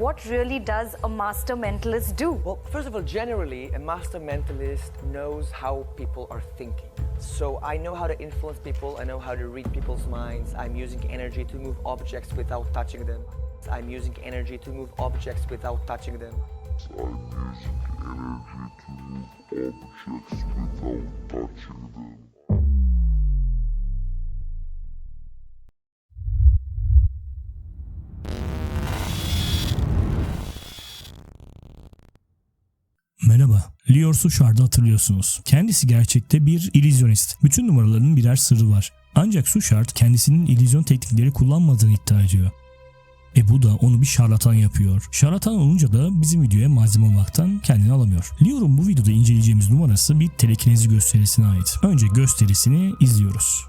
what really does a master mentalist do? Well, first of all, generally, a master mentalist knows how people are thinking. So I know how to influence people, I know how to read people's minds. I'm using energy to move objects without touching them. I'm using energy to move objects without touching them. I'm using energy to move objects without Lior Suchard'ı hatırlıyorsunuz. Kendisi gerçekte bir illüzyonist. Bütün numaralarının birer sırrı var. Ancak Suchard kendisinin illüzyon teknikleri kullanmadığını iddia ediyor. E bu da onu bir şarlatan yapıyor. Şarlatan olunca da bizim videoya malzeme olmaktan kendini alamıyor. Lior'un bu videoda inceleyeceğimiz numarası bir telekinezi gösterisine ait. Önce gösterisini izliyoruz.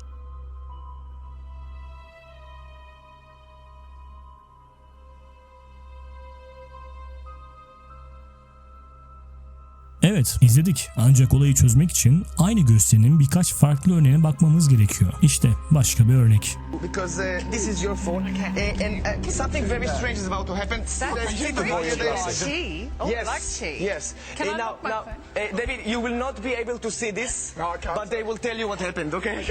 Evet izledik ancak olayı çözmek için aynı gösterinin birkaç farklı örneğine bakmamız gerekiyor. İşte başka bir örnek. because uh, this is your phone, and, and uh, something very strange is about to happen. She? Oh, yes, like she? yes. Can Uh, I now, now, phone? uh, David, you will not be able to see this, No, I can't. but they will tell you what happened. Okay.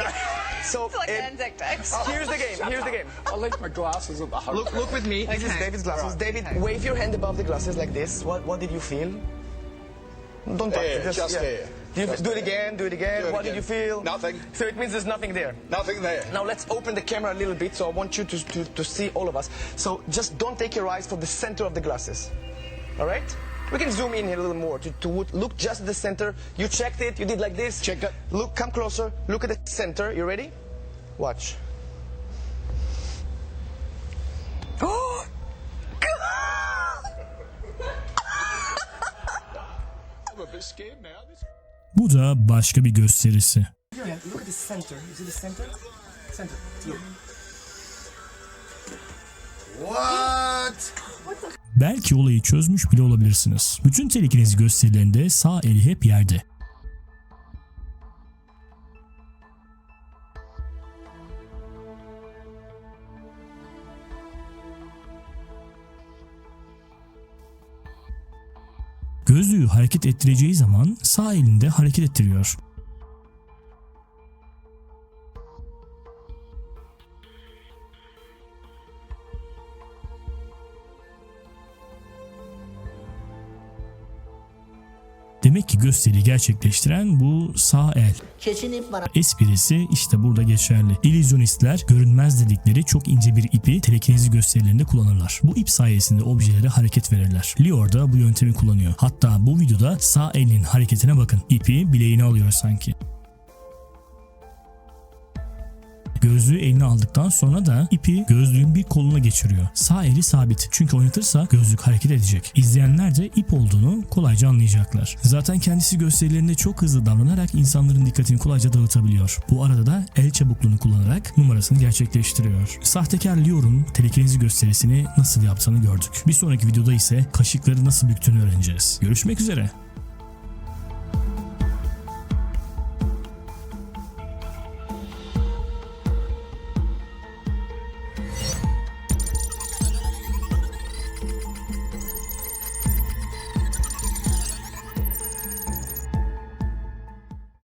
so It's like uh, an antics. here's the game. Here's the game. I'll leave my glasses at the hotel. Look, look with me. This is. David's glasses. David, wave your hand above the glasses like this. What, what did you feel? Don't touch Here, it. just here. Eh. Do, you, Just do it eh. again. Do it again. Do it what again. did you feel? Nothing. So it means there's nothing there. Nothing there. Now let's open the camera a little bit so I want you to, to, to see all of us. So just don't take your eyes from the center of the glasses. All right? We can zoom in here a little more to, to look just at the center. You checked it, you did like this. Checked it. Look, come closer. Look at the center. You ready? Watch. Bu da başka bir gösterisi. Belki olayı çözmüş bile olabilirsiniz. Bütün telekinezi gösterilerinde sağ eli hep yerde. Gözlüğü hareket ettireceği zaman sağ elinde hareket ettiriyor. Demek ki gösteriyi gerçekleştiren bu sağ el. Esprisi işte burada geçerli. İllüzyonistler görünmez dedikleri çok ince bir ipi telekinezi gösterilerinde kullanırlar. Bu ip sayesinde objelere hareket verirler. Lior da bu yöntemi kullanıyor. Hatta bu videoda sağ elinin hareketine bakın. İpi bileğine alıyor sanki. Gözlüğü eline aldıktan sonra da ipi gözlüğün bir koluna geçiriyor. Sağ eli sabit çünkü oynatırsa gözlük hareket edecek. İzleyenler de ip olduğunu kolayca anlayacaklar. Zaten kendisi gösterilerinde çok hızlı davranarak insanların dikkatini kolayca dağıtabiliyor. Bu arada da el çabukluğunu kullanarak numarasını gerçekleştiriyor. Sahtekar Lior'un telekinezi gösterisini nasıl yaptığını gördük. Bir sonraki videoda ise kaşıkları nasıl büktüğünü öğreneceğiz. Görüşmek üzere.